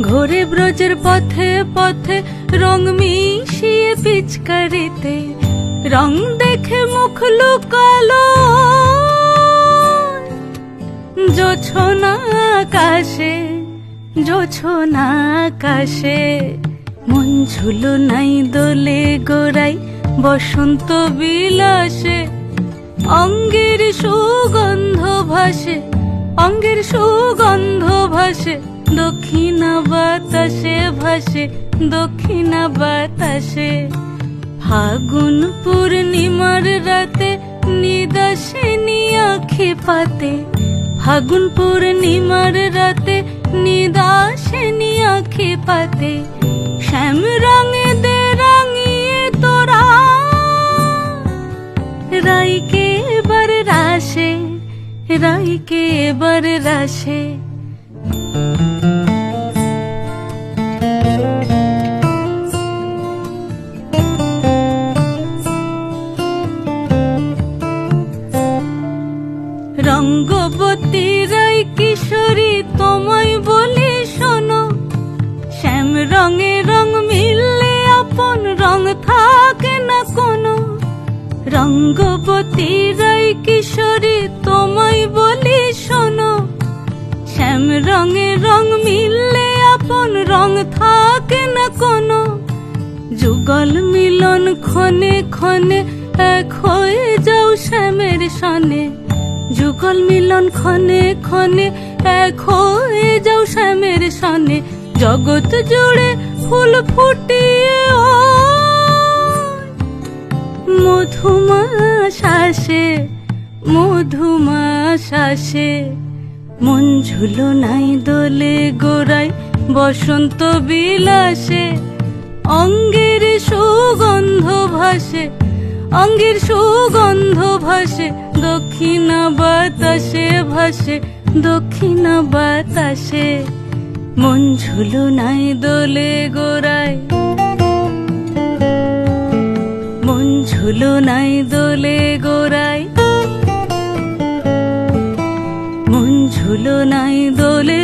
ঘোরে ব্রজের পথে পথে রং মিশিয়ে পিচকারিতে, রং দেখে মুখ লুকালো। জোছনা আকাশে জোছনা আকাশে, মন ঝুলো নাই দোলে গোড়াই বসন্ত বিলাসে। অঙ্গের সুগন্ধ ভাসে, অঙ্গের সুগন্ধ ভাসে। দক্ষিণা বাতাসে ভাসে দক্ষিণা বাতাসে ফাগুন পূর্ণিমার রাতে নিদাসিনী আখি পাতে ফাগুন পূর্ণিমার রাতে নিদাসিনী আখি পাতে শ্যাম রঙে দে রাঙিয়ে তোরা, রাইকে এবার রাশে, রাইকে এবার রাশে। রঙ্গবতী রাই কিশোরী, তোমায় বলি শোনো। শ্যাম রঙে রং মিললে আপন রং থাকে না কোনো। যুগল মিলন ক্ষণে ক্ষণে এক হয়ে যাও শ্যামের সনে। যুগল মিলন ক্ষণে ক্ষণে এক হয়ে যাও শ্যামের সনে। জগৎ জুড়ে ফুল ফুটিয়ে শ্বাসে মধুমা শ্বাসে মন ঝুলো নাই দোলে গোড়াই বসন্ত বিলাসে। অঙ্গের সুগন্ধ ভাসে, অঙ্গের সুগন্ধ ভাসে। দক্ষিণা বাতাসে ভাসে, দক্ষিণা বাতাসে। মন ঝুলো নাই দোলে গোড়ায়। ঝুলো নাই দোলে গোড়ায়। মন ঝুলো নাই দোলে